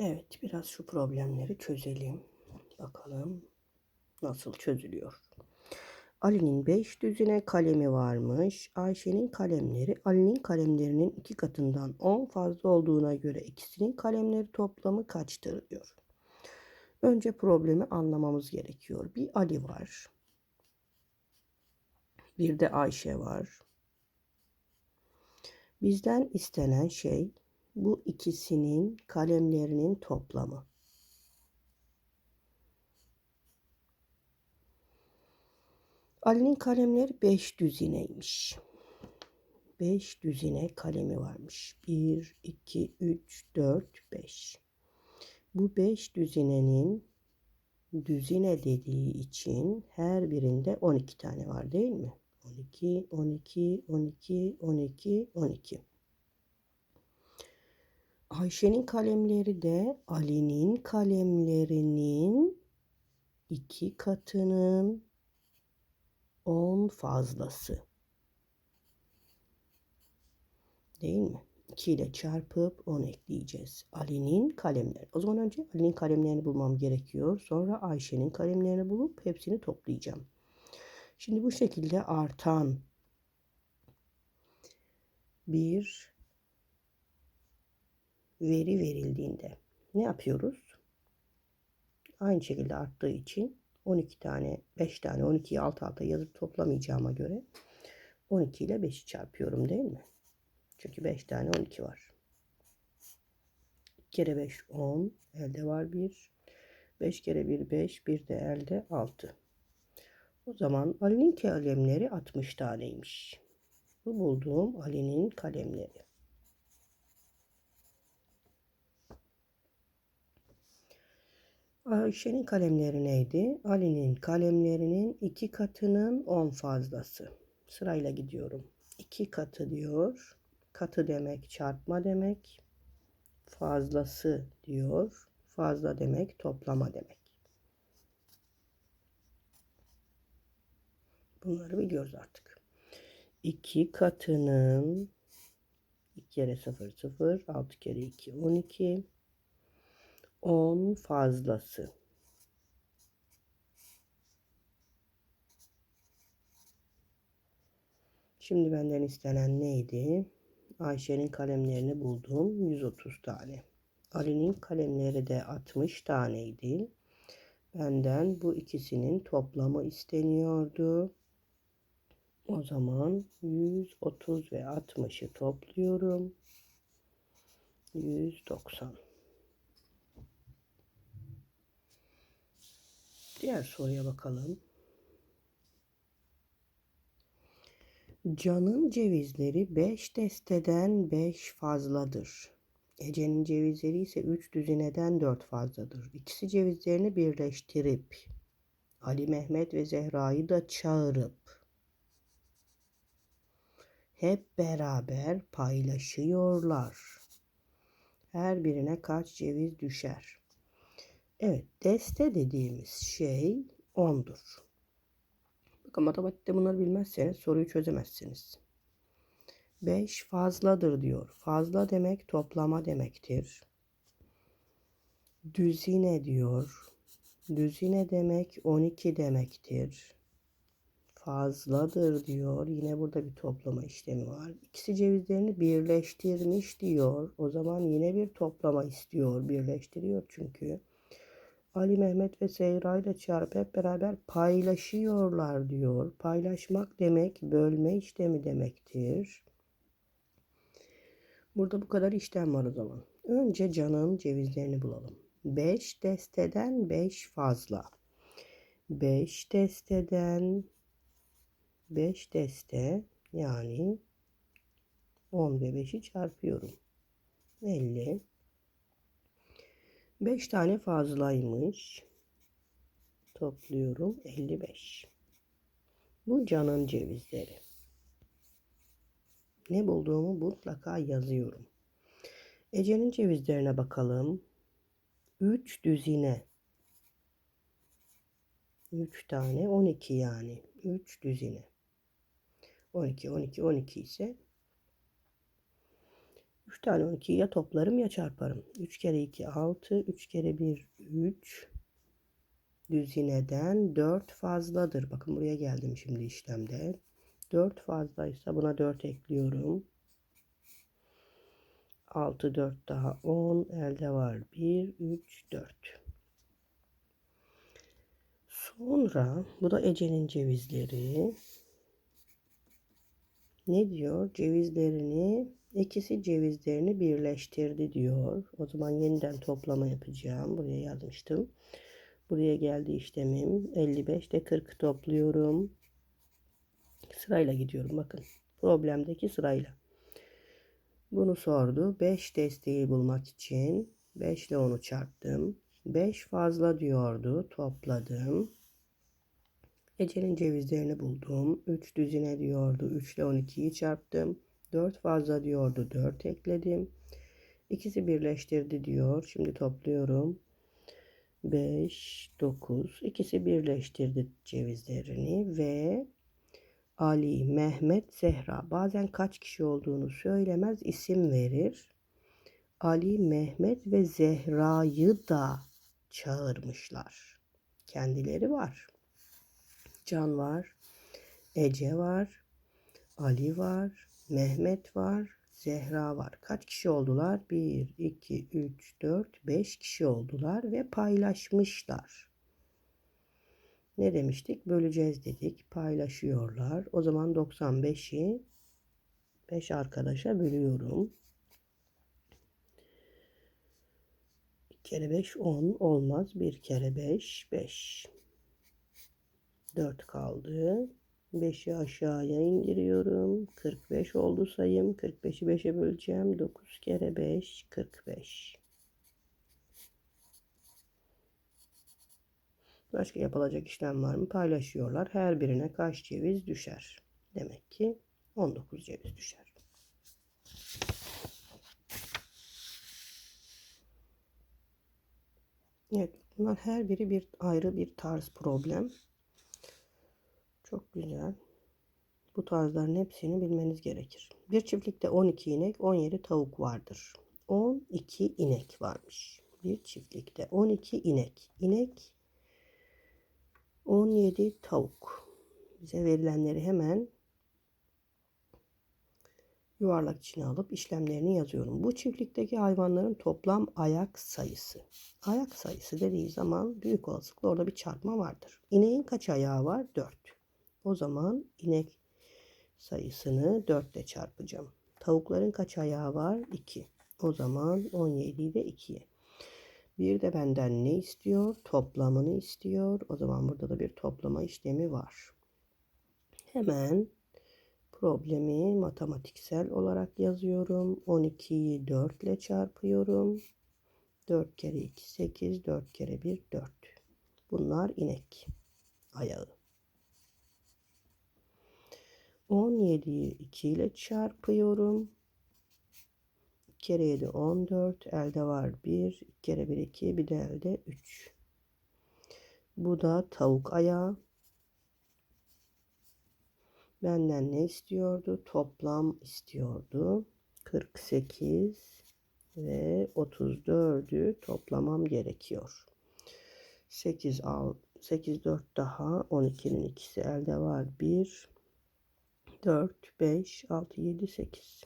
Evet, biraz şu problemleri çözelim. Bakalım nasıl çözülüyor. Ali'nin 5 düzine kalemi varmış. Ayşe'nin kalemleri Ali'nin kalemlerinin iki katından 10 fazla olduğuna göre ikisinin kalemleri toplamı kaçtır diyor. Önce problemi anlamamız gerekiyor. Bir Ali var. Bir de Ayşe var. Bizden istenen şey bu ikisinin kalemlerinin toplamı. Ali'nin kalemleri 5 düzineymiş. 5 düzine kalemi varmış. 1, 2, 3, 4, 5. Bu 5 düzinenin düzine dediği için her birinde 12 tane var değil mi? 12, 12, 12, 12, 12. Ayşe'nin kalemleri de Ali'nin kalemlerinin iki katının 10 fazlası. Değil mi? 2 ile çarpıp 10 ekleyeceğiz. Ali'nin kalemleri. O zaman önce Ali'nin kalemlerini bulmam gerekiyor. Sonra Ayşe'nin kalemlerini bulup hepsini toplayacağım. Şimdi bu şekilde artan bir veri verildiğinde ne yapıyoruz? Aynı şekilde arttığı için 12 tane, 5 tane 12'yi alt alta yazıp toplamayacağıma göre 12 ile 5'i çarpıyorum değil mi? Çünkü 5 tane 12 var. 2 kere 5 10. Elde var 1. 5 kere 1 5. 1 de elde 6. O zaman Ali'nin kalemleri 60 taneymiş. Bu bulduğum Ali'nin kalemleri. Ayşe'nin kalemleri neydi? Ali'nin kalemlerinin iki katının 10 fazlası. Sırayla gidiyorum. İki katı diyor. Katı demek çarpma demek. Fazlası diyor. Fazla demek toplama demek. Bunları biliyoruz artık. İki katının 2 kere 0 0 6 kere 2 12 10 fazlası. Şimdi benden istenen neydi? Ayşe'nin kalemlerini buldum. 130 tane. Ali'nin kalemleri de 60 taneydi. Benden bu ikisinin toplamı isteniyordu. O zaman 130 ve 60'ı topluyorum. 190. Diğer soruya bakalım. Can'ın cevizleri 5 desteden 5 fazladır. Ece'nin cevizleri ise 3 düzineden 4 fazladır. İkisi cevizlerini birleştirip Ali Mehmet ve Zehra'yı da çağırıp hep beraber paylaşıyorlar. Her birine kaç ceviz düşer? Evet, deste dediğimiz şey 10'dur. Bakın matematikte bunları bilmezseniz soruyu çözemezsiniz. 5 fazladır diyor. Fazla demek toplama demektir. Düzine diyor. Düzine demek 12 demektir. Fazladır diyor. Yine burada bir toplama işlemi var. İkisi cevizlerini birleştirmiş diyor. O zaman yine bir toplama istiyor. Birleştiriyor çünkü. Ali Mehmet ve Seyra ile çarpıp hep beraber paylaşıyorlar diyor. Paylaşmak demek bölme işlemi demektir. Burada bu kadar işlem var o zaman. Önce canın cevizlerini bulalım. 5 desteden 5 fazla. 5 desteden 5 deste yani 10 ve 5'i çarpıyorum. 50 5 tane fazlaymış. Topluyorum 55. Bu canın cevizleri. Ne bulduğumu mutlaka yazıyorum. Ece'nin cevizlerine bakalım. 3 düzine. 3 tane 12 yani. 3 düzine. 12 12 12 ise 3 tane 12'yi ya toplarım ya çarparım. 3 kere 2 6, 3 kere 1 3. Düzineden 4 fazladır. Bakın buraya geldim şimdi işlemde. 4 fazlaysa buna 4 ekliyorum. 6 4 daha 10 elde var 1 3 4. Sonra bu da Ece'nin cevizleri. Ne diyor? Cevizlerini ikisi cevizlerini birleştirdi diyor. O zaman yeniden toplama yapacağım. Buraya yazmıştım. Buraya geldi işlemim. 55 de 40 topluyorum. Sırayla gidiyorum bakın. Problemdeki sırayla. Bunu sordu. 5 desteği bulmak için 5 ile 10'u çarptım. 5 fazla diyordu. Topladım. Ece'nin cevizlerini buldum. 3 düzine diyordu. 3 ile 12'yi çarptım. 4 fazla diyordu. 4 ekledim. İkisi birleştirdi diyor. Şimdi topluyorum. 5, 9. İkisi birleştirdi cevizlerini ve Ali, Mehmet, Zehra. Bazen kaç kişi olduğunu söylemez, isim verir. Ali, Mehmet ve Zehra'yı da çağırmışlar. Kendileri var. Can var, Ece var, Ali var, Mehmet var, Zehra var. Kaç kişi oldular? 1, 2, 3, 4, 5 kişi oldular ve paylaşmışlar. Ne demiştik? Böleceğiz dedik. Paylaşıyorlar. O zaman 95'i 5 arkadaşa bölüyorum. 2 kere 5 10 olmaz. 1 kere 5 5. 4 kaldı. 5'i aşağıya indiriyorum. 45 oldu sayım. 45'i 5'e böleceğim. 9 kere 5 45. Başka yapılacak işlem var mı? Paylaşıyorlar. Her birine kaç ceviz düşer? Demek ki 19 ceviz düşer. Evet, bunlar her biri bir ayrı bir tarz problem. Çok güzel. Bu tarzların hepsini bilmeniz gerekir. Bir çiftlikte 12 inek, 17 tavuk vardır. 12 inek varmış. Bir çiftlikte 12 inek. İnek 17 tavuk. Bize verilenleri hemen yuvarlak içine alıp işlemlerini yazıyorum. Bu çiftlikteki hayvanların toplam ayak sayısı. Ayak sayısı dediği zaman büyük olasılıkla orada bir çarpma vardır. İneğin kaç ayağı var? 4. O zaman inek sayısını 4 ile çarpacağım. Tavukların kaç ayağı var? 2. O zaman 17'yi de 2'ye. Bir de benden ne istiyor? Toplamını istiyor. O zaman burada da bir toplama işlemi var. Hemen problemi matematiksel olarak yazıyorum. 12'yi 4 ile çarpıyorum. 4 kere 2 8, 4 kere 1 4. Bunlar inek ayağı. 17'yi 2 ile çarpıyorum. 2 kere 7 14. Elde var 1. 2 kere 1 2. Bir de elde 3. Bu da tavuk ayağı. Benden ne istiyordu? Toplam istiyordu. 48 ve 34'ü toplamam gerekiyor. 8 al 8 4 daha 12'nin ikisi elde var 1 4 5 6 7 8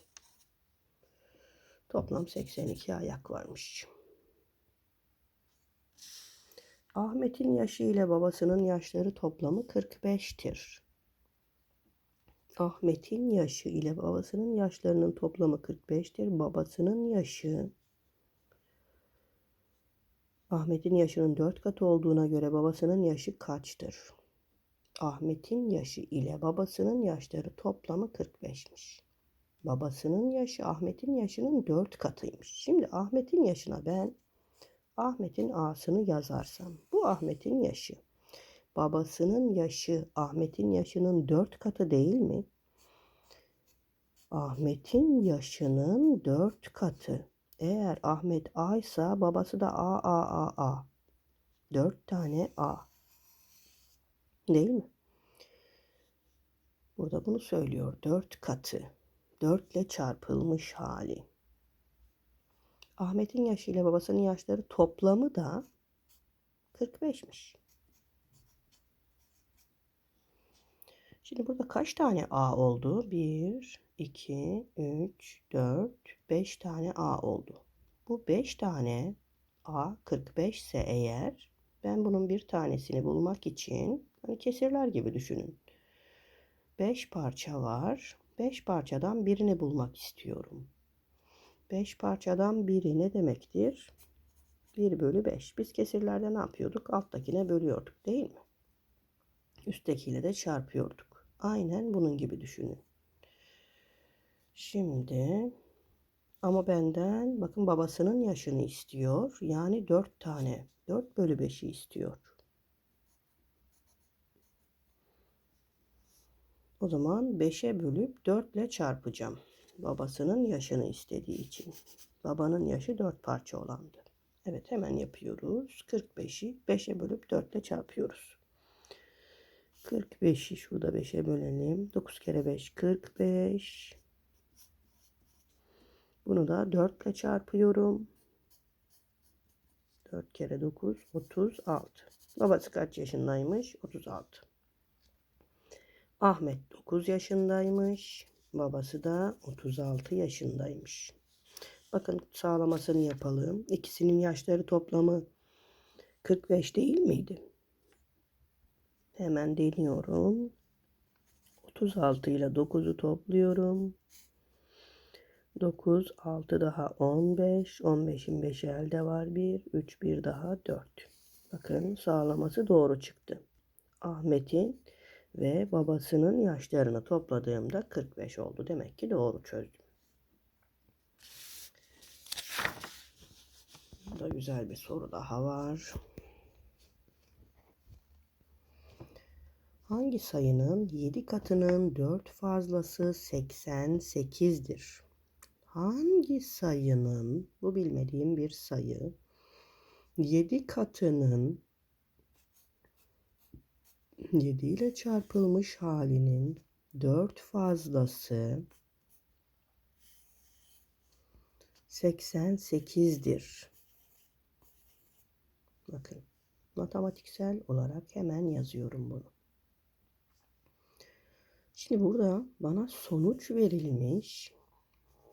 Toplam 82 ayak varmış. Ahmet'in yaşı ile babasının yaşları toplamı 45'tir. Ahmet'in yaşı ile babasının yaşlarının toplamı 45'tir. Babasının yaşı Ahmet'in yaşının 4 katı olduğuna göre babasının yaşı kaçtır? Ahmet'in yaşı ile babasının yaşları toplamı 45'miş. Babasının yaşı Ahmet'in yaşının 4 katıymış. Şimdi Ahmet'in yaşına ben Ahmet'in A'sını yazarsam bu Ahmet'in yaşı. Babasının yaşı Ahmet'in yaşının 4 katı değil mi? Ahmet'in yaşının 4 katı. Eğer Ahmet A ise babası da A A A A. 4 tane A. Değil mi? Burada bunu söylüyor. 4 katı. 4 ile çarpılmış hali. Ahmet'in yaşı ile babasının yaşları toplamı da 45'miş. Şimdi burada kaç tane A oldu? 1, 2, 3, 4, 5 tane A oldu. Bu 5 tane A 45 ise eğer ben bunun bir tanesini bulmak için hani kesirler gibi düşünün. 5 parça var. 5 parçadan birini bulmak istiyorum. 5 parçadan biri ne demektir? 1 bölü 5. Biz kesirlerde ne yapıyorduk? Alttakine bölüyorduk değil mi? Üsttekiyle de çarpıyorduk. Aynen bunun gibi düşünün. Şimdi ama benden bakın babasının yaşını istiyor. Yani 4 tane. 4 bölü 5'i istiyor. O zaman 5'e bölüp 4 ile çarpacağım. Babasının yaşını istediği için. Babanın yaşı 4 parça olandı. Evet hemen yapıyoruz. 45'i 5'e bölüp 4 ile çarpıyoruz. 45'i şurada 5'e bölelim. 9 kere 5 45. Bunu da 4 ile çarpıyorum. 4 kere 9 36. Babası kaç yaşındaymış? 36. Ahmet 9 yaşındaymış. Babası da 36 yaşındaymış. Bakın sağlamasını yapalım. İkisinin yaşları toplamı 45 değil miydi? Hemen deniyorum. 36 ile 9'u topluyorum. 9, 6 daha 15. 15'in 5'i elde var. 1, 3, 1 daha 4. Bakın sağlaması doğru çıktı. Ahmet'in ve babasının yaşlarını topladığımda 45 oldu. Demek ki doğru çözdüm. Burada güzel bir soru daha var. Hangi sayının 7 katının 4 fazlası 88'dir? Hangi sayının, bu bilmediğim bir sayı, 7 katının 7 ile çarpılmış halinin 4 fazlası 88'dir. Bakın matematiksel olarak hemen yazıyorum bunu. Şimdi burada bana sonuç verilmiş.